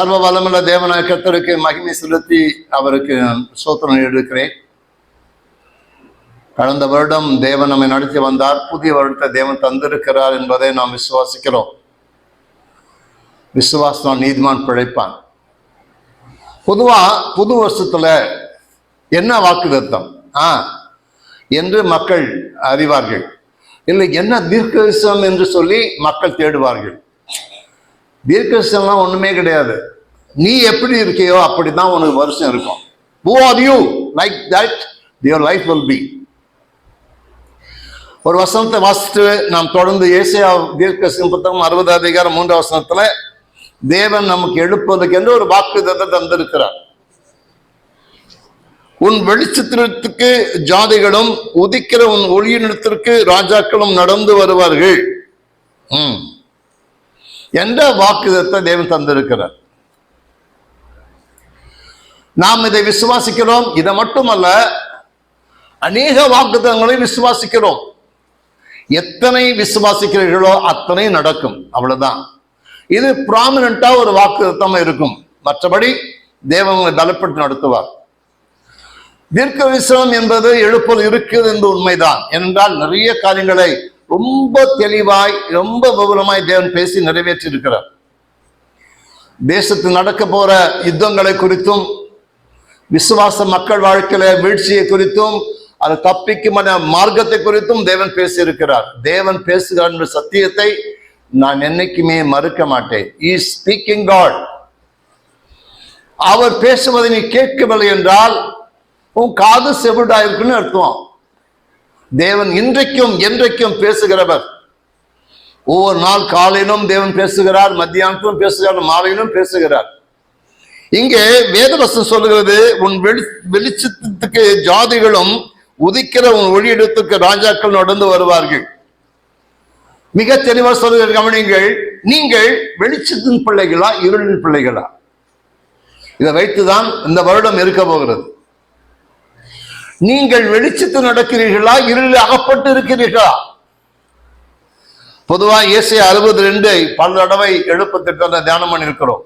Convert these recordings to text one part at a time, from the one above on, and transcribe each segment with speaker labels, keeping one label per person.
Speaker 1: சர்வ வளமுள்ள தேவனாய் கத்தருக்கு மகிமை செலுத்தி அவருக்கு சோத்திரம் எடுக்கிறேன். கடந்த வருடம் தேவன் நம்மை நடத்தி வந்தார். புதிய வருடத்தை தேவன் தந்திருக்கிறார் என்பதை நாம் விசுவாசிக்கிறோம். விசுவாசம் நீதிமான் பிழைப்பான். பொதுவா புது வருஷத்துல என்ன வாக்குத்தத்தம்? ஆ என்று மக்கள் அறிவார்கள். இல்லை என்ன தீர்க்கதரிசனம் என்று சொல்லி மக்கள் தேடுவார்கள். தீர்க்கதரிசனம்லாம் ஒன்றுமே கிடையாது. நீ எப்படி இருக்கியோ அப்படிதான் உனக்கு வருஷம் இருக்கும். Who are you like that your life will be ஒரு வசனத்தை வாசித்து நாம் தொடர்ந்து ஏசியா தீர்க்க புத்தகம் அறுபது அதிகாரம் மூன்று வசனத்துல தேவன் நமக்கு எழுப்பதுக்கு என்று ஒரு வாக்குதத்தை தந்திருக்கிறார். உன் வெளிச்சத்திற்கு ஜாதிகளும் உதிக்கிற உன் ஒளியினத்திற்கு ராஜாக்களும் நடந்து வருவார்கள். ம். என்ற வாக்குதத்தை தேவன் தந்திருக்கிறார். நாம் இதை விசுவாசிக்கிறோம். இதை மட்டுமல்ல அநேக வாக்குதங்களை விசுவாசிக்கிறோம். எத்தனை விசுவாசிக்கிறீர்களோ அத்தனை நடக்கும். அவ்வளவுதான். இது ப்ராமினண்டா ஒரு வாக்குத்தம் இருக்கும். மற்றபடி தேவங்களை பலப்பட்டு நடத்துவார். தீர்க்க விசுவம் என்பது எழுப்பல் இருக்கிறது என்று உண்மைதான். என்றால் நிறைய காரியங்களை ரொம்ப தெளிவாய் ரொம்ப விபுலமாய் தேவன் பேசி நிறைவேற்றி இருக்கிறார் தேசத்தில் நடக்க போற யுத்தங்களை குறித்தும் விசுவாச மக்கள் வாழ்க்கையில வீழ்ச்சியை குறித்தும் அது தப்பிக்கும் மார்க்கத்தை குறித்தும் தேவன் பேசியிருக்கிறார். தேவன் பேசுகிறார் என்ற சத்தியத்தை நான் என்னைக்குமே மறுக்க மாட்டேன். இ ஸ்பீக்கிங் காட் அவர் பேசுவதை நீ கேட்கவில்லை என்றால் உன் காது செவிடாயிருக்குன்னு அர்த்தம். தேவன் இன்றைக்கும் என்றைக்கும் பேசுகிறவர். ஒவ்வொரு நாள் காலையிலும் தேவன் பேசுகிறார் மத்தியானத்திலும் பேசுகிறார் மாலையிலும் பேசுகிறார். இங்கே வேதவசம் சொல்லுகிறது உன் வெளி வெளிச்சத்துக்கு ஜாதிகளும் உதிக்கிற உன் ஒளியிடத்துக்கு ராஜாக்கள் நடந்து வருவார்கள். மிக தெளிவாக சொல்லுகிற கவனிங்கள் நீங்கள் வெளிச்சத்தின் பிள்ளைகளா இருளின் பிள்ளைகளா? இதை வைத்துதான் இந்த வருடம் இருக்க போகிறது. நீங்கள் வெளிச்சத்தில் நடக்கிறீர்களா? இருளில் அகப்பட்டு இருக்கிறீர்களா பொதுவா இயேசு அறுபது ரெண்டு பல தடவை எழுப்பு திட்டத்தை தியானம் பண்ணியிருக்கிறோம்.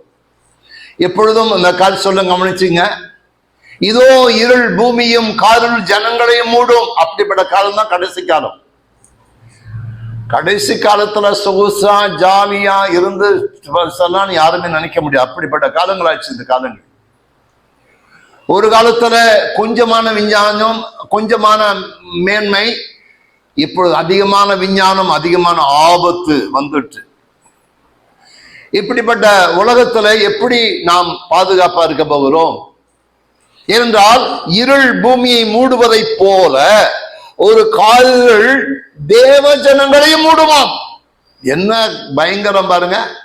Speaker 1: எப்பொழுதும் இந்த கால் சொல்ல கவனிச்சுங்க. இதோ இருள் பூமியும் காருள் ஜனங்களையும் மூடும். அப்படிப்பட்ட காலம் தான் கடைசி காலம். கடைசி காலத்துல சொகுசா ஜாலியா இருந்து சொல்லலாம்னு யாருமே நினைக்க முடியாது. அப்படிப்பட்ட காலங்களாச்சு இந்த காலங்கள். ஒரு காலத்துல கொஞ்சமான விஞ்ஞானம் கொஞ்சமான மேன்மை இப்பொழுது அதிகமான விஞ்ஞானம் அதிகமான ஆபத்து வந்துட்டு. இப்படிப்பட்ட உலகத்துல எப்படி நாம் பாதுகாப்பா இருக்க போகிறோம்? ஏனென்றால் இருள் பூமியை மூடுவதைப் போல ஒரு கால்கள் தேவ ஜனங்களையும் மூடுவாம் என்ன பயங்கரம் பாருங்க.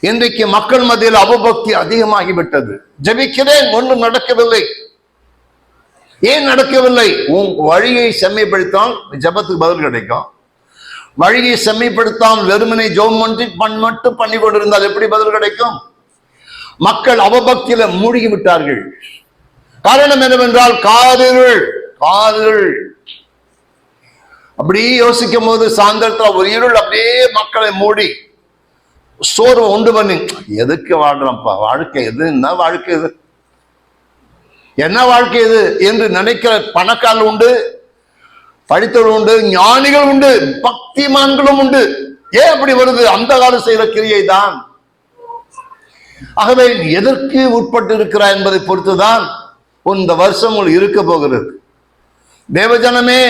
Speaker 1: இன்றைக்கு மக்கள் மத்தியில் அவபக்தி அதிகமாகிவிட்டது. ஜபிக்கிறேன் ஒன்றும் நடக்கவில்லை. ஏன் நடக்கவில்லை? உன் வழியை செம்மைப்படுத்தால் ஜபத்துக்கு பதில் கிடைக்கும். வழியை செம்மைப்படுத்தாமல் வெறுமனை ஜோம் பண்ணி பண் மட்டும் பண்ணி கொண்டிருந்தால் எப்படி பதில் கிடைக்கும்? மக்கள் அவபக்தியில மூழ்கி விட்டார்கள் காரணம் என்னவென்றால் காதல்கள் காதல்கள் அப்படியே யோசிக்கும் போது சாயந்தரத்தில் ஒரு இருள் அப்படியே மக்களை மூடி சோர்வு உண்டு பண்ணி எதுக்கு வாழ்றோம்ப்பா? வாழ்க்கை எது? என்ன வாழ்க்கை இது? என்ன வாழ்க்கை இது என்று நினைக்கிற பணக்காரர்கள் உண்டு படித்தவர்கள் உண்டு ஞானிகள் உண்டு பக்திமான்களும் உண்டு. ஏன் அப்படி வருது? அந்த காலம் செய்கிற கிரியை தான் ஆகவே எதற்கு உட்பட்டு இருக்கிறாய் என்பதை பொறுத்துதான் இந்த வருஷம் இருக்க போகிறது. தேவஜனமே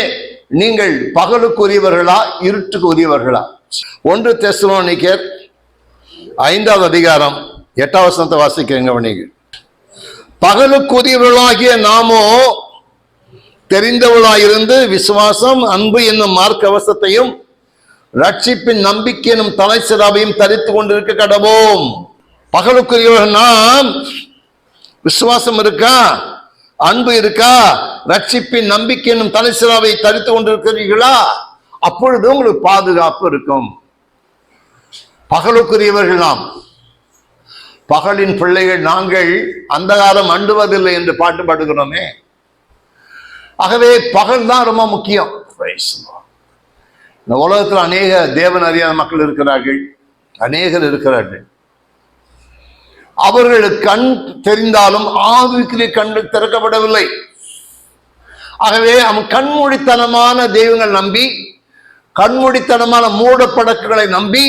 Speaker 1: நீங்கள் பகலுக்கு உரியவர்களா இருட்டுக்கு உரியவர்களா ஒன்று தெசலோனிக்கர் ஐந்தாவது அதிகாரம் எட்டாவது வசனத்தை வாசிக்கிறீங்க வணிக பகலுக்குரியவர்களாகிய நாமோ தெரிந்தவளாயிருந்து விசுவாசம் அன்பு என்னும் மார்க்க அவசத்தையும் ரட்சிப்பின் நம்பிக்கை எனும் தலை சிறாவையும் தரித்து கொண்டிருக்க கடவோம். பகலுக்குரியவர்கள் நாம் விசுவாசம் இருக்கா? அன்பு இருக்கா? ரட்சிப்பின் நம்பிக்கை என்னும் தலை சிறாவை தரித்து கொண்டிருக்கிறீர்களா? அப்பொழுது உங்களுக்கு பாதுகாப்பு இருக்கும். பகலுக்குரியவர்கள் நாம் பகலின் பிள்ளைகள் நாங்கள் அந்தகாரம் அண்டுவதில்லை என்று பாட்டு பாடுகிறோமே. ஆகவே பகல் தான் ரொம்ப முக்கியம். இந்த உலகத்தில் அநேக தேவன் அறியாத மக்கள் இருக்கிறார்கள். அநேகர் இருக்கிறார்கள். அவர்களுக்கு கண் தெரிந்தாலும் ஆவிக்குரிய கண்கள் திறக்கப்படவில்லை. ஆகவே அவன் கண்மூடித்தனமான தெய்வங்கள் நம்பி கண்மூடித்தனமான மூட படக்குகளை நம்பி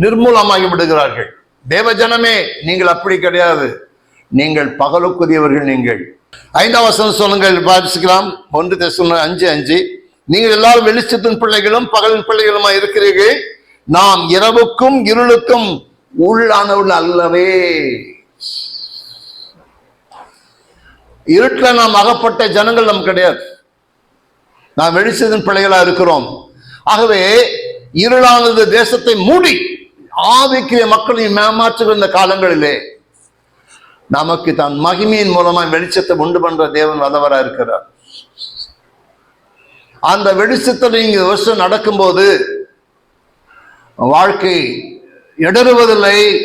Speaker 1: நிர்மூலமாகி விடுகிறார்கள். தேவஜனமே நீங்கள் அப்படி கிடையாது. நீங்கள் பகலுக்குரியவர்கள் நீங்கள். ஐந்தாம் வசனம் சொல்லுங்கள் வாசிக்கலாம். ஒன்று தேசம் அஞ்சு அஞ்சு. நீங்கள் எல்லாரும் வெளிச்சத்தின் பிள்ளைகளும் பகலின் பிள்ளைகளுமா இருக்கிறீர்கள்? நாம் இரவுக்கும் இருளுக்கும் உள்ளானவர்கள் அல்லவே. இருட்டில் நாம் அகப்பட்ட ஜனங்கள் நம் கிடையாது. நாம் வெளிச்சத்தின் பிள்ளைகளா இருக்கிறோம். ஆகவே இருளானது தேசத்தை மூடி ஆவிக்குரிய மக்களையும் ஏமாற்றுகிற இந்த காலங்களிலே நமக்கு தன் மகிமையின் மூலமா வெளிச்சத்தை உண்டு பண்ற தேவன் வல்லவரா இருக்கிறார். அந்த வெளிச்சத்தில் நீங்க வருஷம் நடக்கும்போது வாழ்க்கை இடறுவதில்லை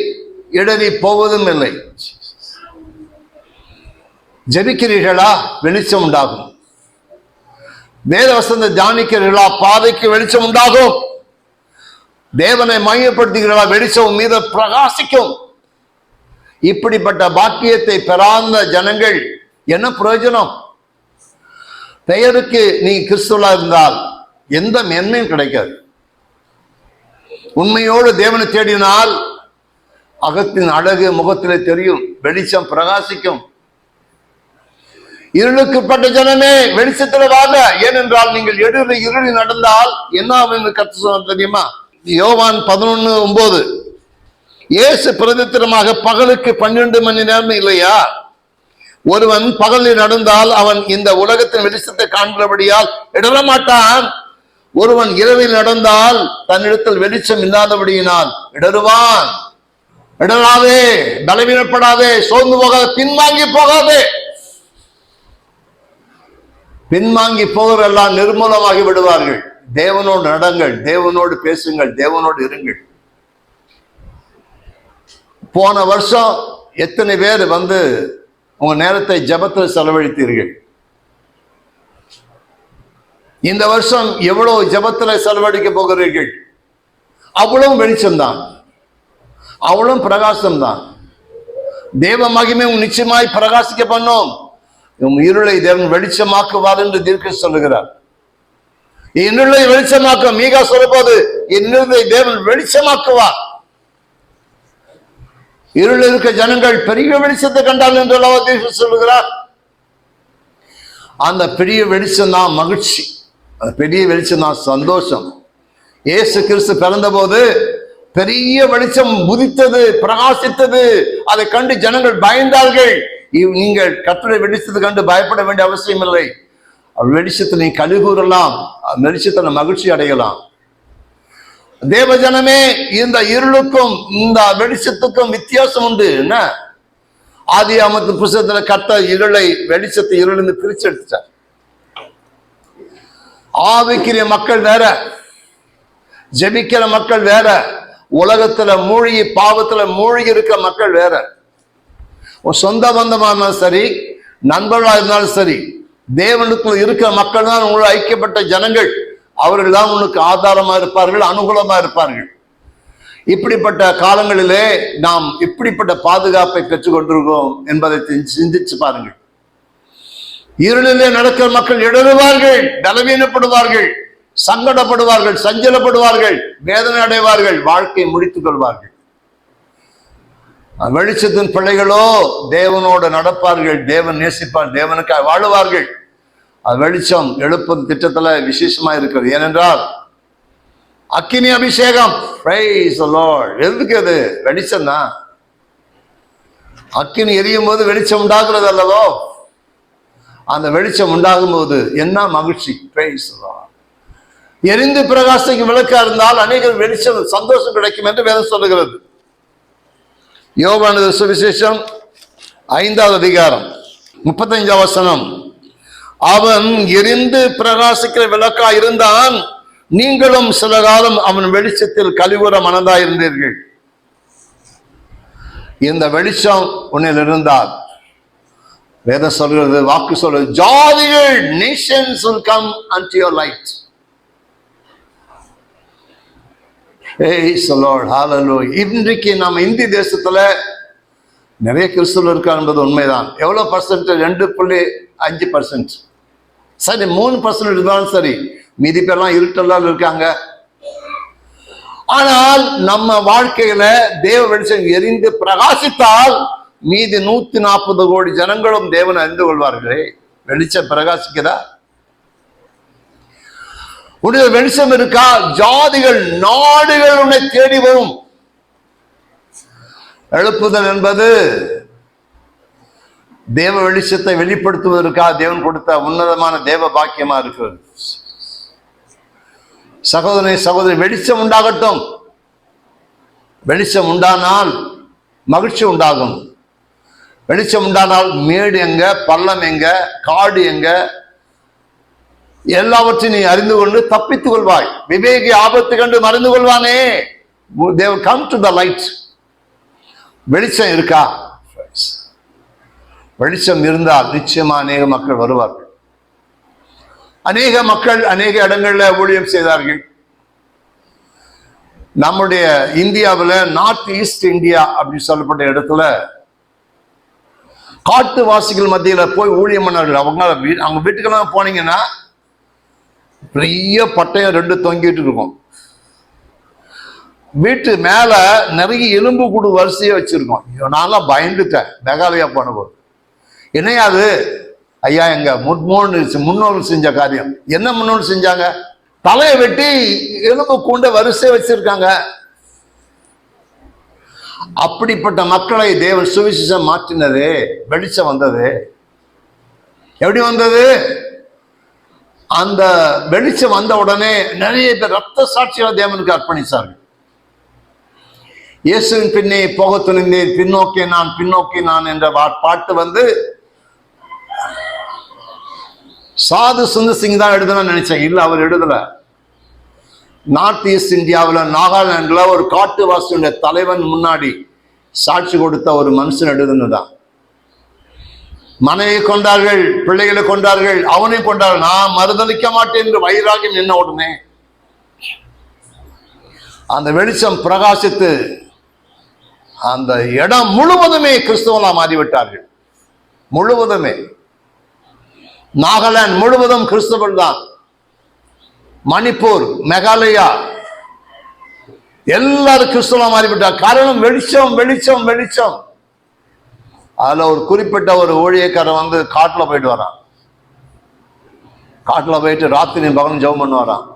Speaker 1: இடறி போவதும் இல்லை. ஜெபிக்கிறீர்களா? வெளிச்சம் உண்டாகும். வேத வசந்த தியானிக்கிறீர்களா? பாதைக்கு வெளிச்சம் உண்டாகும். தேவனை மையப்படுத்துகிறவா வெளிச்சம் மீது பிரகாசிக்கும். இப்படிப்பட்ட பாக்கியத்தை பெறாத ஜனங்கள் என்ன பிரயோஜனம்? பெயருக்கு நீ கிறிஸ்துவா இருந்தால் எந்த மென்மையும் கிடைக்காது. உண்மையோடு தேவனை தேடினால் அகத்தின் அழகு முகத்திலே தெரியும் வெளிச்சம் பிரகாசிக்கும். இருளுக்குப்பட்ட ஜனமே வெளிச்சத்தில் வாங்க ஏனென்றால் நீங்கள் எடுத்து இருளில் நடந்தால் என்ன கற்று சொன்ன தெரியுமா? யோவான் பதினொன்னு ஒன்பது இயேசு பிரதித்திரமாக பகலுக்கு பன்னிரண்டு மணி நேரம் இல்லையா? ஒருவன் பகலில் நடந்தால் அவன் இந்த உலகத்தின் வெளிச்சத்தை காண்கிறபடியால் இடரமாட்டான் ஒருவன் இரவில் நடந்தால் தன்னிடத்தில் வெளிச்சம் இல்லாதபடியினால் இடருவான் இடராதே பலவீனப்படாதே சோர்ந்து போகாத பின்வாங்கி போகாதே. பின்வாங்கி போகிறெல்லாம் நிர்மூலமாகி விடுவார்கள். தேவனோடு நடங்கள் தேவனோடு பேசுங்கள் தேவனோடு இருங்கள். போன வருஷம் எத்தனை பேர் வந்து உங்க நேரத்தை ஜபத்தில் செலவழித்தீர்கள்? இந்த வருஷம் எவ்வளவு ஜபத்தில் செலவழிக்க போகிறீர்கள்? அவ்வளவும் வெளிச்சம்தான். பிரகாசம் பிரகாசம்தான். தேவ மகிமை உன் நிச்சயமாய் பிரகாசிக்க பண்ணோம். உன் இருளை தேவன் வெளிச்சமாக்குவார் என்று தீர்க்க சொல்லுகிறார். என் இருளை வெளிச்சமாக்க மீகா சொல்லப்போது என் தேவன் வெளிச்சமாக்குவார். இருள் இருக்க ஜனங்கள் பெரிய வெளிச்சத்தை கண்டால் என்று அல்லவா சொல்லுகிறார். அந்த பெரிய வெளிச்சம் தான் மகிழ்ச்சி. அந்த பெரிய வெளிச்சம் தான் சந்தோஷம். ஏசு கிறிஸ்து பிறந்தபோது பெரிய வெளிச்சம் உதித்தது பிரகாசித்தது. அதை கண்டு ஜனங்கள் பயந்தார்கள். இவ் நீங்கள் கட்டுரை வெளிச்சத்தை கண்டு பயப்பட வேண்டிய அவசியம் இல்லை வெளிச்சத்தில் நீ கழுகூறலாம். வெளிச்சத்தில் மகிழ்ச்சி அடையலாம். தேவஜனமே இந்த இருளுக்கும் இந்த வெளிச்சத்துக்கும் வித்தியாசம் உண்டு. என்ன? ஆதி அமத்து புஷத்துல கத்த இருளை வெளிச்சத்தை இருளிருந்து பிரிச்சு எடுத்துட்டார். ஆவிக்கிற மக்கள் வேற. ஜெபிக்கிற மக்கள் வேற. உலகத்துல மூழ்கி பாவத்துல மூழ்கி இருக்கிற மக்கள் வேற. உன் சொந்த பந்தமா இருந்தாலும் சரி நண்பர்களா இருந்தாலும் சரி தேவனுக்குள் இருக்கிற மக்கள் தான் உங்களோட ஐக்கியப்பட்ட ஜனங்கள். அவர்கள் தான் உனக்கு ஆதாரமா இருப்பார்கள் அனுகூலமா இருப்பார்கள். இப்படிப்பட்ட காலங்களிலே நாம் இப்படிப்பட்ட பாதுகாப்பை பெற்றுக்கொண்டிருக்கோம் என்பதை சிந்திச்சு பாருங்கள். இருளிலே நடக்கிற மக்கள் இடறுவார்கள் பலவீனப்படுவார்கள் சங்கடப்படுவார்கள் சஞ்சலப்படுவார்கள் வேதனை அடைவார்கள் வாழ்க்கை முடித்துக் கொள்வார்கள். வெளிச்சத்தின் பிள்ளைகளோ தேவனோடு நடப்பார்கள் தேவன் நேசிப்பார் தேவனுக்காக வாழுவார்கள். அது வெளிச்சம் எழுப்பும் திட்டத்துல விசேஷமா இருக்கிறது. ஏனென்றால் அக்கினி அபிஷேகம். எதுக்கு அது? வெளிச்சம் தான். அக்கினி எரியும் போது வெளிச்சம் உண்டாகிறது அல்லவோ? அந்த வெளிச்சம் உண்டாகும் போது என்ன மகிழ்ச்சி? எரிந்து பிரகாசிக்கு விளக்கா இருந்தால் அநேக வெளிச்சம் சந்தோஷம் கிடைக்கும் என்று வேதம் சொல்லுகிறது. யோவானது சுவிசேஷம் ஐந்தாவது அதிகாரம் முப்பத்தஞ்சாம் வசனம். அவன் எரிந்து பிரகாசிக்கிற விளக்கா இருந்தான். நீங்களும் சில காலம் அவன் வெளிச்சத்தில் கழிவுற மனதா இருந்தீர்கள். இந்த வெளிச்சம் உன்னில் இருந்தால் வேதம் சொல்கிறது வாக்கு சொல்றது ஜாதிகள் nations come and unto light light இன்றைக்கு நம்ம இந்திய தேசத்துல நிறைய கிறிஸ்துவ இருக்கா என்பது உண்மைதான். எவ்வளோ பர்சன்ட் ரெண்டு புள்ளி அஞ்சு பர்சன்ட் சரி மூணு பர்சன்ட் இருந்தாலும் சரி மீதி பேர்லாம் இருட்டெல்லாம் இருக்காங்க. ஆனால் நம்ம வாழ்க்கையில தேவ வெளிச்சம் எரிந்து பிரகாசித்தால் மீதி நூத்தி நாற்பது கோடி ஜனங்களும் தேவனை அறிந்து கொள்வார்களே. வெளிச்சம் பிரகாசிக்குதா? உடைய வெளிச்சம் இருக்கா? ஜாதிகள் நாடுகள் உன்னை தேடி வரும். எழுப்புதல் என்பது தேவ வெளிச்சத்தை வெளிப்படுத்துவதற்காக தேவன் கொடுத்த உன்னதமான தேவ பாக்கியமா இருக்கிறது சகோதரனை சகோதரி வெளிச்சம் உண்டாகட்டும். வெளிச்சம் உண்டானால் மகிழ்ச்சி உண்டாகும். வெளிச்சம் உண்டானால் மேடு எங்க பள்ளம் எங்க காடு எங்க எல்லாவற்றையும் நீ அறிந்து கொண்டு தப்பித்துக் கொள்வாய். விவேகி ஆபத்து கண்டு மறந்து கொள்வானே. They've come to the light வெளிச்சம் இருக்கா? வெளிச்சம் இருந்தால் நிச்சயமா அநேக மக்கள் வருவார்கள். அநேக மக்கள் அநேக இடங்கள்ல ஊழியம் செய்தார்கள். நம்முடைய இந்தியாவில் நார்த் ஈஸ்ட் இந்தியா அப்படின்னு சொல்லப்பட்ட இடத்துல காட்டுவாசிகள் மத்தியில் போய் ஊழியம் பண்ணார்கள். அவங்க வீ அவங்க வீட்டுக்கெல்லாம் போனீங்கன்னா பெரிய பட்டயம் ரெண்டு தொங்கிட்டு இருக்கும். வீட்டு மேல நிறைய எலும்பு கூடு வரிசையை வச்சிருக்கோம். நான்லாம் பயந்துட்டேன். மேகாலயா போன போது என்னையா அது? ஐயா எங்க முன்னோன்னு முன்னோர்கள் செஞ்ச காரியம். என்ன முன்னோர் செஞ்சாங்க? தலையை வெட்டி எலும்பு கூண்ட வரிசை வச்சிருக்காங்க. அப்படிப்பட்ட மக்களை தேவன் சுவிசேஷம் மாற்றினது வெளிச்சம் வந்தது. எப்படி வந்தது? அந்த வெளிச்சம் வந்த உடனே நிறைய பேர் ரத்த சாட்சியாக தேவனுக்கு அர்ப்பணித்தார்கள் இயேசுவின் பின்னே போக துணிந்தேன் பின்னோக்கி நான் பின்னோக்கி நான் என்ற பா- பாட்டு வந்து சாது சுந்தர் சிங் தான் எழுதணும்னு நினைச்சேன். இல்ல அவர் எழுதல. நார்த் ஈஸ்ட் இந்தியாவில் நாகாலாந்துல ஒரு காட்டுவாசியுடைய தலைவன் முன்னாடி சாட்சி கொடுத்த ஒரு மனுஷன் எழுதுனதான் மனைவி கொண்டார்கள் பிள்ளைகளை கொண்டார்கள் அவனை கொண்டார்கள். நான் மறுதளிக்க மாட்டேன் என்று வைராகியம் நின்ன உடனே அந்த வெளிச்சம் பிரகாசித்து அந்த இடம் முழுவதுமே கிறிஸ்துவலா மாறிவிட்டார்கள். முழுவதுமே. நாகாலாந்து முழுவதும் கிறிஸ்தவர்கள் தான். மணிப்பூர் மேகாலயா. எல்லாரும் கிறிஸ்தவா மாறிவிட்டார் காரணம் வெளிச்சம் வெளிச்சம் வெளிச்சம். அதுல ஒரு குறிப்பிட்ட ஒரு ஊழியக்காரன் வந்து காட்டுல போயிட்டு வரான். காட்டுல போயிட்டு ராத்திரி பகலும் ஜெபம் பண்ண வரான்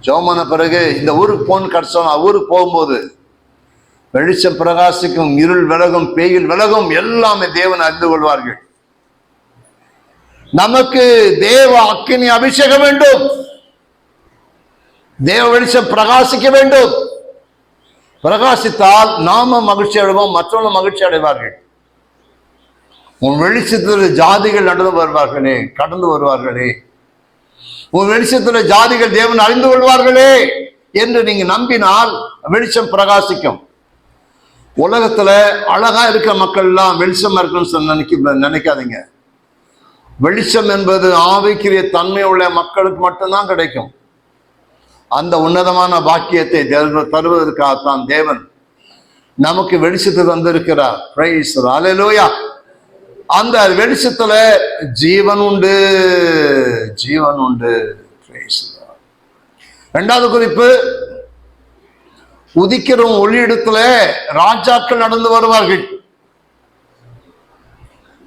Speaker 1: ஜெபம் பண்ண பிறகு இந்த ஊருக்கு போன் கிடைச்சோம் ஊருக்கு போகும்போது வெளிச்சம் பிரகாசிக்கும் இருள் விலகும் பேயில் விலகும் எல்லாமே தேவன் அறிந்து கொள்வார்கள். நமக்கு தேவ அக்கினி அபிஷேகம் வேண்டும். தேவ வெளிச்சம் பிரகாசிக்க வேண்டும். பிரகாசித்தால் நாம மகிழ்ச்சி அடைவோம் மற்றவர்கள் மகிழ்ச்சி அடைவார்கள். உன் வெளிச்சத்தில் ஜாதிகள் நடந்து வருவார்களே கடந்து வருவார்களே. உன் வெளிச்சத்தில் ஜாதிகள் தேவன் அறிந்து கொள்வார்களே என்று நீங்க நம்பினால் வெளிச்சம் பிரகாசிக்கும். உலகத்துல அழகா இருக்க மக்கள் எல்லாம் வெளிச்சமா இருக்குன்னு சொல்லி நினைக்க நினைக்காதீங்க. வெளிச்சம் என்பது ஆவிக்குரிய தன்மை உள்ள மக்களுக்கு மட்டும்தான் கிடைக்கும். அந்த உன்னதமான பாக்கியத்தை தருவதற்காகத்தான் தேவன் நமக்கு வெளிச்சத்தை தந்திருக்கிறார். அலையலோயா அந்த வெளிச்சத்துல ஜீவன் உண்டு. ஜீவன் உண்டு. ரெண்டாவது குறிப்பு உதிக்கிற ஒளியிடத்துல ராஜாக்கள் நடந்து வருவார்கள்.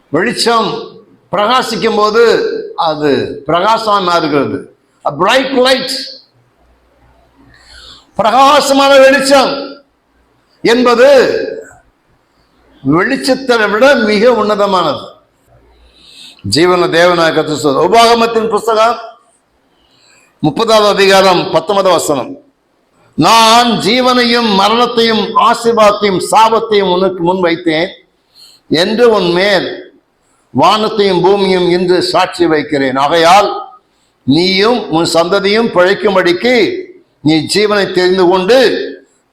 Speaker 1: வெளிச்சம் பிரகாசிக்கும் போது அது பிரகாசமா இருக்கிறது பிரைட் லைட் பிரகாசமான வெளிச்சம் என்பது வெளிச்சத்தை விட மிக உன்னதமானது. ஜீவன தேவனாக கத்து உபாகமத்தின் புஸ்தகம் முப்பதாவது அதிகாரம் பத்தொன்பது வசனம். நான் ஜீவனையும் மரணத்தையும் ஆசீர்வாதத்தையும் சாபத்தையும் உனக்கு முன் வைத்தேன். என்று உன் மேல் வானத்தையும் பூமியும் இன்று சாட்சி வைக்கிறேன். ஆகையால் நீயும் உன் சந்ததியும் பிழைக்கும்படிக்கு நீ ஜீவனை தெரிந்து கொண்டு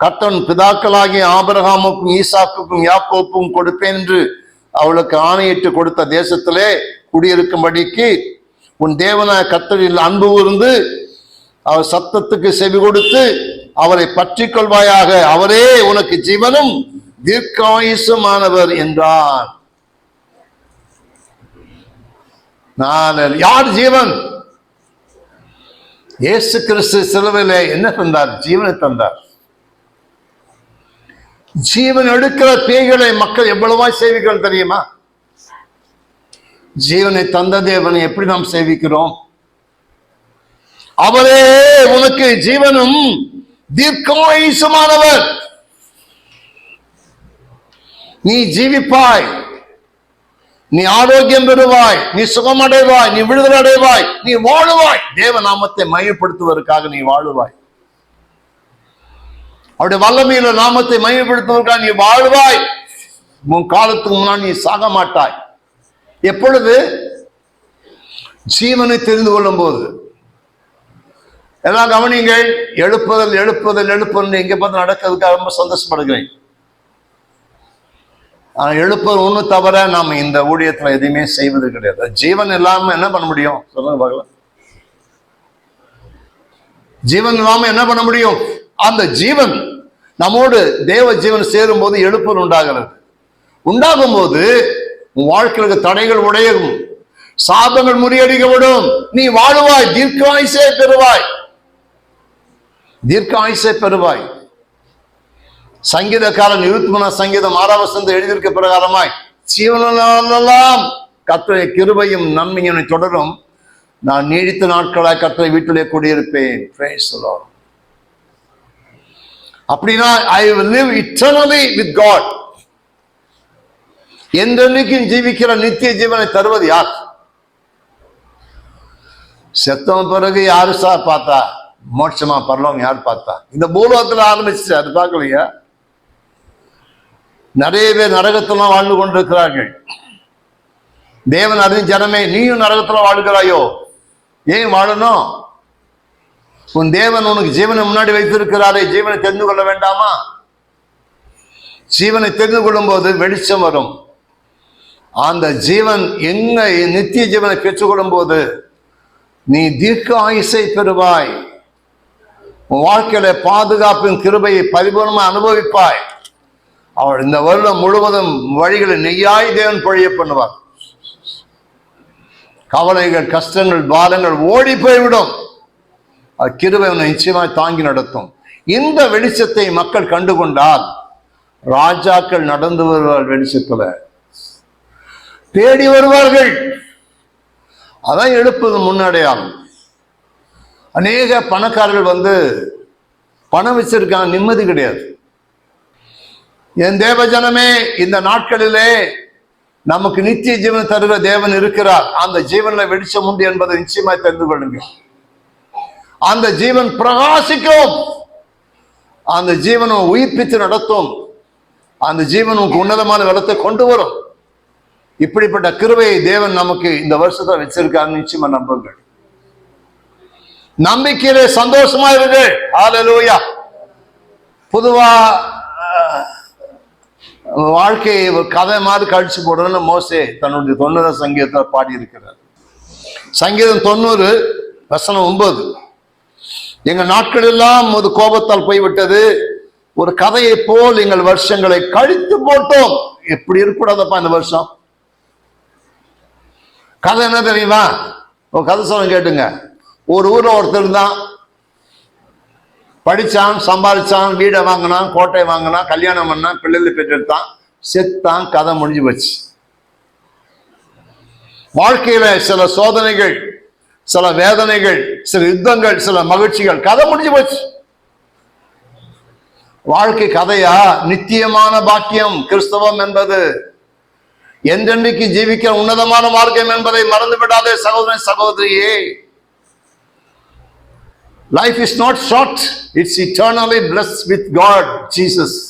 Speaker 1: கர்த்தன் பிதாக்களாகிய ஆபரகாமுக்கும் ஈசாக்குக்கும் யாக்கோப்புக்கும் கொடுப்பேன் என்று அவளுக்கு ஆணையிட்டு கொடுத்த தேசத்திலே குடியிருக்கும்படிக்கு உன் தேவனாய கர்த்தரில் அன்பு கூர்ந்து அவர் சத்தத்துக்கு செவி கொடுத்து அவரை பற்றி கொள்வாயாக. அவரே உனக்கு ஜீவனும் தீர்க்காயுசமானவர் என்றார் நான் யார் ஜீவன்? இயேசு கிறிஸ்து சிலுவையிலே என்ன தந்தார்? ஜீவனை தந்தார். ஜீவன் எடுக்கிற பேய்களை மக்கள் எவ்வளவாய் சேவிக்கிறோம் தெரியுமா? ஜீவனை தந்த தேவனை எப்படி நாம் சேவிக்கிறோம்? அவரே உனக்கு ஜீவனும் தீர்க்காயுசமானவர் நீ ஜீவிப்பாய். நீ ஆரோக்கியம் பெறுவாய் நீ சுகம் அடைவாய் நீ விடுதலை அடைவாய் நீ வாழுவாய். தேவ நாமத்தை மையப்படுத்துவதற்காக நீ வாழுவாய். அவருடைய வல்லமையில நாமத்தை மையப்படுத்துவதற்காக நீ வாழ்வாய். உன் காலத்துக்கு முன்னால் நீ சாக மாட்டாய். எப்பொழுது? ஜீவனை தெரிந்து கொள்ளும் போது எல்லாம் கவனிங்கள் எழுப்புதல் எழுப்புதல் எழுப்புதல். எங்க பார்த்து நடக்கிறதுக்காக ரொம்ப சந்தோஷப்படுகிறேன். ஆனா எழுப்பது தவிர நாம இந்த ஊழியத்தில் எதையுமே செய்வது கிடையாது. ஜீவன் இல்லாம என்ன பண்ண முடியும்? சொல்லுங்க பார்க்கலாம். ஜீவன் இல்லாம என்ன பண்ண முடியும்? அந்த ஜீவன் நம்மோடு தேவ ஜீவன் சேரும் போது எழுப்பல் உண்டாகிறது. உண்டாகும் போது உன் வாழ்க்கைக்கு தடைகள் உடையும். சாபங்கள் முறியடிக்கப்படும். நீ வாழுவாய் தீர்க்க ஆயுசே பெறுவாய். தீர்க்க ஆயுசே பெறுவாய். சங்கீதக்காரன் இருபத்தி சங்கீதம் ஆறாம் வசந்த எழுதியிருக்க பிரகாரமாய் ஜீவனெல்லாம் கத்தரை கிருபையும் நன்மையும் தொடரும். நான் நீடித்த நாட்களாய் கத்தரை வீட்டிலே குடியிருப்பேன். Praise அப்படின்னா I will live eternally with God என்றென்றைக்கும் ஜீவிக்கிற நித்திய ஜீவனை தருவது யார்? செத்தவன் பிறகு யாரு சார் பார்த்தா? மோட்சமா பரலவங்க யார் பார்த்தா? இந்த பூலோகத்தில் ஆரம்பிச்சு அது பார்க்கலையா? நிறைய பேர் நரகத்தெல்லாம் வாழ்ந்து கொண்டிருக்கிறார்கள். தேவன் அறிஞ ஜனமே நீயும் நரகத்தில் வாழ்கிறாயோ? ஏன் வாழணும்? உன் தேவன் உனக்கு ஜீவனை முன்னாடி வைத்திருக்கிறாரே ஜீவனை தெரிந்து கொள்ள வேண்டாமா? ஜீவனை தெரிந்து கொள்ளும் போது வெளிச்சம் வரும். அந்த ஜீவன் எங்க நித்திய ஜீவனை பெற்றுக்கொள்ளும் போது நீ தீர்க்க ஆயுசை பெறுவாய். உன் வாழ்க்கையில பாதுகாப்பின் கிருபையை பரிபூர்ணமா அனுபவிப்பாய். அவள் இந்த வருடம் முழுவதும் வழிகளை நெய்யாய் தேவன் பொழிய பண்ணுவார். கவலைகள் கஷ்டங்கள் பாதங்கள் ஓடி போய்விடும். அது கிருவை நிச்சயமாய் தாங்கி நடத்தும். இந்த வெளிச்சத்தை மக்கள் கண்டுகொண்டால் ராஜாக்கள் நடந்து வருவார்கள் வெளிச்சத்துல. தேடி வருவார்கள். அதான் எழுப்பது முன்னடையாகும் அநேக பணக்காரர்கள் வந்து பணம் வச்சிருக்காங்க நிம்மதி கிடையாது. என் தேவஜனமே இந்த நாட்களிலே நமக்கு நித்திய ஜீவன் தருகிற தேவன் இருக்கிறார். அந்த ஜீவன்ல வெளிச்சம் உண்டு என்பதை நிச்சயமாய் தெரிந்து கொள்ளுங்க அந்த ஜீவன் பிரகாசிக்கும். அந்த ஜீவனை உயிர்ப்பித்து நடத்தும். அந்த ஜீவன் உங்களுக்கு உன்னதமான வெள்ளத்தை கொண்டு வரும். இப்படிப்பட்ட கிருவையை தேவன் நமக்கு இந்த வருஷத்தை வச்சிருக்காரு நிச்சயமா நம்புங்கள். நம்பிக்கையிலே சந்தோஷமா இருக்கு ஹalleluya பொதுவா வாழ்க்கையை ஒரு கதை மாதிரி கழிச்சு போடுறதுன்னு மோசே தன்னுடைய தொண்ணூறு சங்கீதத்தை பாடியிருக்கிறார். சங்கீதம் தொண்ணூறு வசனம் ஒன்பது. எங்க நாட்கள் எல்லாம் ஒரு கோபத்தால் போய்விட்டது. ஒரு கதையை போல் எங்கள் வருஷங்களை கழித்து போட்டோம். எப்படி இருக்கக்கூடாதப்பா இந்த வருஷம்? கதை என்ன தெரியுமா? ஒரு கதை சொல்ல கேட்டுங்க. ஒரு ஊர்ல ஒருத்தர் தான் படிச்சான் சம்பாதிச்சான் வீடை வாங்கினான் கோட்டை வாங்கினான் கல்யாணம் பண்ணான் பிள்ளைகளை பெற்றெடுத்தான். செத்தான் கதை முடிஞ்சு போச்சு. வாழ்க்கையில சில சோதனைகள் சில வேதனைகள் சில யுத்தங்கள் சில மகிழ்ச்சிகள் கதை முடிஞ்சு போச்சு. வாழ்க்கை கதையா? நித்தியமான பாக்கியம் கிறிஸ்தவம் என்பது. என்றென்றைக்கு ஜீவிக்க உன்னதமான மார்க்கம் என்பதை மறந்து விடாதே சகோதரன் சகோதரியே. Life is not short it's eternally plus with God Jesus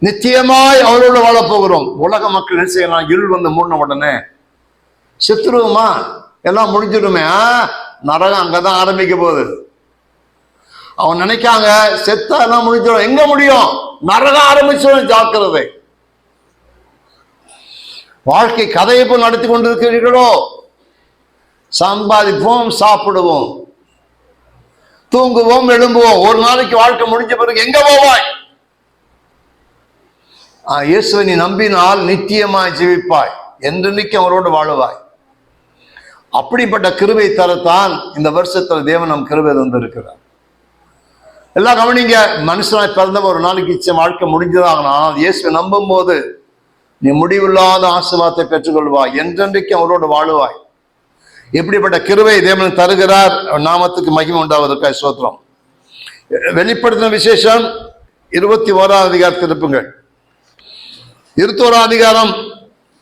Speaker 1: நித்தியமாய் அவரோடு வாழப் போகிறோம் உலக மக்கள் என்ன செய்யலாம்? இருள் வந்து மூடின உடனே. செத்துருவோமா? எல்லாம் முடிஞ்சிடுமே. நரகம் அங்கதான் ஆரம்பிக்க போகுது. அவன் நினைக்காங்க செத்தா எல்லாம் முடிஞ்சிடும். எங்க முடியும்? நரகம் ஆரம்பிச்சிடும் ஜாக்கிரதை. வாழ்க்கை கதையை போல் நடத்தி கொண்டிருக்கிறீர்களோ? சம்பாதிப்போம் சாப்பிடுவோம். தூங்குவோம் எழும்புவோம். ஒரு நாளைக்கு வாழ்க்கை முடிஞ்ச பிறகு எங்க போவாய்? இயேசுவை நீ நம்பினால் நித்தியமாய் ஜீவிப்பாய். என்றென்னைக்கு அவரோடு வாழுவாய். அப்படிப்பட்ட கிருபை தரத்தான் இந்த வருஷத்துல தேவன் நம் கிருபை தந்திருக்கிறார். எல்லாம் கவனிங்க மனுஷனாய் பிறந்த ஒரு நாளைக்கு இச்சம் வாழ்க்கை முடிஞ்சதாகணும். ஆனால் இயேசுவை நம்பும் போது நீ முடிவில்லாத ஆசீர்வாதத்தை பெற்றுக்கொள்வாய். என்றென்றைக்கு அவரோடு வாழுவாய். இப்படிப்பட்ட கிருவை தேவன் தருகிறார் நாமத்துக்கு மகிமை உண்டாவதற்காக சோத்திரம் வெளிப்படுத்தின விசேஷம் இருபத்தி ஓராம் அதிகாரம் திருப்புங்கள் இருபத்தோராம் அதிகாரம்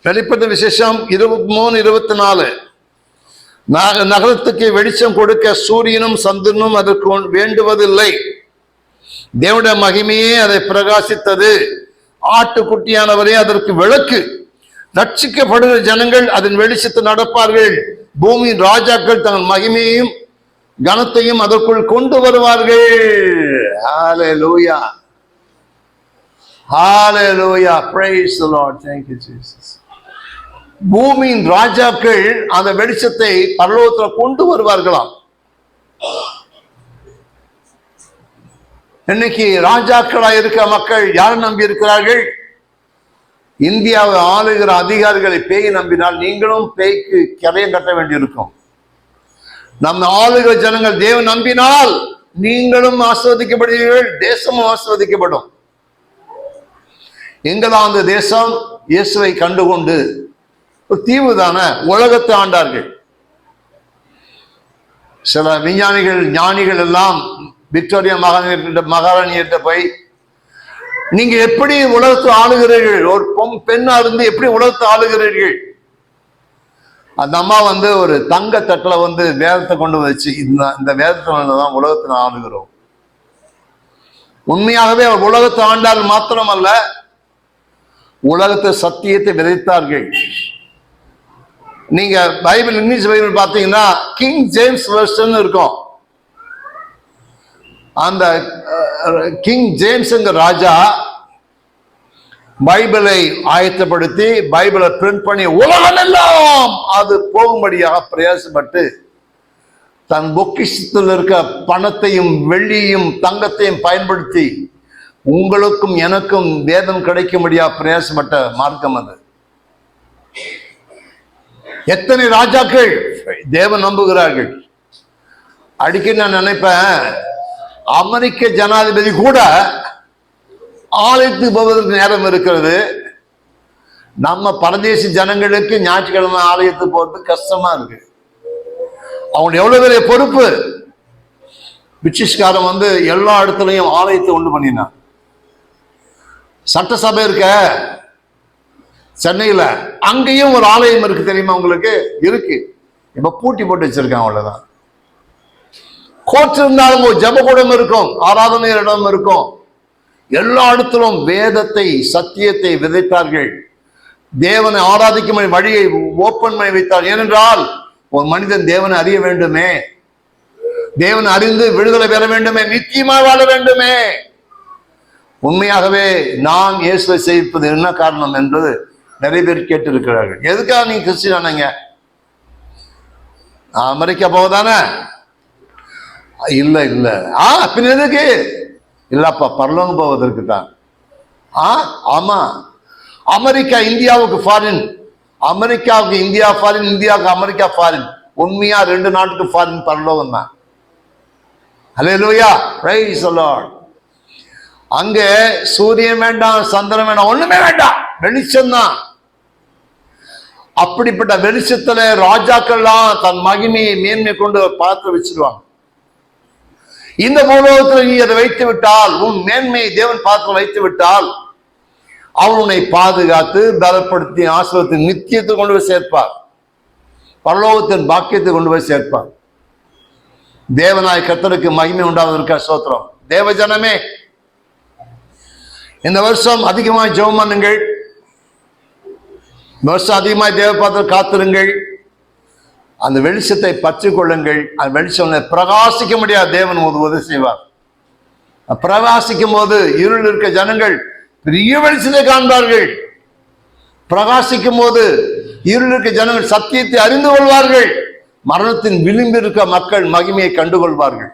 Speaker 1: வெளிப்பட்ட விசேஷம் இருபத்தி மூணு இருபத்தி நாலு. நக- நகரத்துக்கு வெளிச்சம் கொடுக்க சூரியனும் சந்திரனும் அதற்கு ஒன்- வேண்டுவதில்லை. தேவனுடைய மகிமையே அதை பிரகாசித்தது. ஆட்டுக்குட்டியானவரே அதற்கு விளக்கு. ரட்சிக்கப்படுகிற ஜனங்கள் அதன் வெளிச்சத்தை நடப்பார்கள். பூமியின் ராஜாக்கள் தங்கள் மகிமையும் கனத்தையும் அதற்குள் கொண்டு வருவார்கள். பூமியின் ராஜாக்கள் அந்த வெளிச்சத்தை பரலோகத்தில் கொண்டு வருவார்களாம். இன்னைக்கு ராஜாக்களாக இருக்கிற மக்கள் யார் நம்பி இருக்கிறார்கள்? இந்தியாவை ஆளுகிற அதிகாரிகளை பேய் நம்பினால் நீங்களும் பேய்க்கு கிரையம் கட்ட வேண்டியிருக்கும். நம்ம ஆளுகிற ஜனங்கள் தேவன் நம்பினால் நீங்களும் ஆஸ்வதிக்கப்படுவீர்கள் தேசமும் ஆஸ்வதிக்கப்படும். இங்கிலாந்து தேசம் இயேசுவை கண்டுகொண்டு ஒரு தீவு தானே உலகத்தை ஆண்டார்கள். சில விஞ்ஞானிகள் ஞானிகள் எல்லாம் விக்டோரியா மகாராணி மகாராணியிட்ட போய் நீங்க எப்படி உலகத்தை ஆளுகிறீர்கள்? ஒரு பொம் பெண்ணா இருந்து எப்படி உலகத்தை ஆளுகிறீர்கள்? அந்த அம்மா வந்து ஒரு தங்க தட்டில் வந்து வேதத்தை கொண்டு வச்சு இந்த இந்த வேதத்தை தான் உலகத்தை ஆளுகிறோம். உண்மையாகவே அவர் உலகத்தை ஆண்டால் மாத்திரமல்ல உலகத்தை சத்தியத்தை விதைத்தார்கள். நீங்க பைபிள் இங்கிலீஷ் பைபிள் பார்த்தீங்கன்னா கிங் ஜேம்ஸ் வெர்ஷன் இருக்கும். அந்த கிங் ஜேம்ஸுங்க ராஜா பைபிளை ஆயத்தப்படுத்தி பைபிளை பிரிண்ட் பண்ணி உலகமெல்லாம் அது போகும்படியாக பிரயாசப்பட்டு தன் பொக்கிஷத்தில் இருக்க பணத்தையும் வெள்ளியும் தங்கத்தையும் பயன்படுத்தி உங்களுக்கும் எனக்கும் வேதம் கிடைக்கும்படியா பிரயாசப்பட்ட மார்க்கம் அது. எத்தனை ராஜாக்கள் தேவன் நம்புகிறார்கள்? அடிக்கடி நான் நினைப்பேன் அமெரிக்க ஜனாதிபதி கூட ஆலயத்துக்கு போவதற்கு நேரம் இருக்கிறது. நம்ம பரதேசி ஜனங்களுக்கு ஞாயிற்றுக்கிழமை ஆலயத்துக்கு போறது கஷ்டமா இருக்கு. அவங்க எவ்வளவு பெரிய பொறுப்பு? பிரிட்டிஷ்காரன் வந்து எல்லா இடத்துலையும் ஆலயத்தை உண்டு பண்ணினான். சட்டசபை இருக்க? சென்னையில். அங்கேயும் ஒரு ஆலயம் இருக்கு தெரியுமா உங்களுக்கு? இருக்கு. இப்போ பூட்டி போட்டு வச்சிருக்கான் அவ்வளோதான் கோர்ட் இருந்தாலும் ஒரு ஜபகூடம் இருக்கும் ஆராதனை இடம் இருக்கும். எல்லா இடத்திலும் வேதத்தை சத்தியத்தை விதைத்தார்கள். தேவனை ஆராதிக்கும் வழியை ஓப்பன் பண்ணி வைத்தார். ஏனென்றால் ஒரு மனிதன் தேவனை அறிய வேண்டுமே. தேவன் அறிந்து விடுதலை பெற வேண்டுமே நிச்சயமாக வாழ வேண்டுமே. உண்மையாகவே நான் இயேசுவை செய்ப்பது என்ன காரணம் என்பது நிறைய பேர் கேட்டிருக்கிறார்கள். எதுக்காக நீங்க கிறிஸ்டியானங்க அமெரிக்கா போவதானே? இல்லை இல்லை. ஆ பின்ன எதுக்கு? இல்லப்பா பரலோகம் போவதற்கு தான். ஆ ஆமா. அமெரிக்கா இந்தியாவுக்கு ஃபாரின் அமெரிக்காவுக்கு இந்தியா ஃபாரின் இந்தியாவுக்கு அமெரிக்கா ஃபாரின் உண்மையா ரெண்டு நாட்டுக்கு ஃபாரின் பரலோகம் தான். ஹalleluya லோயா the அங்கே அங்க சூரியன் வேண்டாம் சந்திரன் வேண்டாம் ஒண்ணுமே வேண்டாம். வெளிச்சம் தான். அப்படிப்பட்ட வெளிச்சத்துல ராஜாக்கள்லாம் தன் மகிமையை மேன்மை கொண்டு பார்த்து வச்சிருவாங்க. இந்த பூலோகத்தில் நீ அதை வைத்து விட்டால் உன் மேன்மையை தேவன் பாத்திரம் வைத்து விட்டால் அவன் உன்னை பாதுகாத்து பலப்படுத்தி ஆசிரியத்தின் நித்தியத்தை கொண்டு போய் சேர்ப்பார். பரலோகத்தின் பாக்கியத்தை கொண்டு போய் சேர்ப்பார். தேவனாய் கத்தருக்கு மகிமை உண்டாவதற்கா சோத்திரம் தேவ ஜனமே இந்த வருஷம் அதிகமாய் ஜெபம் பண்ணுங்கள். இந்த வருஷம் அதிகமாய் தேவ பாத்திரம் காத்திருங்கள். அந்த வெளிச்சத்தை பற்றி கொள்ளுங்கள் அந்த வெளிச்சம் பிரகாசிக்க முடியாது. தேவன் ஒரு உதவி செய்வார். பிரகாசிக்கும் போது இருள் இருக்க ஜனங்கள் பெரிய வெளிச்சத்தை காண்பார்கள். பிரகாசிக்கும் போது இருள் இருக்க ஜனங்கள் சத்தியத்தை அறிந்து கொள்வார்கள். மரணத்தின் விளிம்பிருக்க மக்கள் மகிமையை கண்டுகொள்வார்கள்.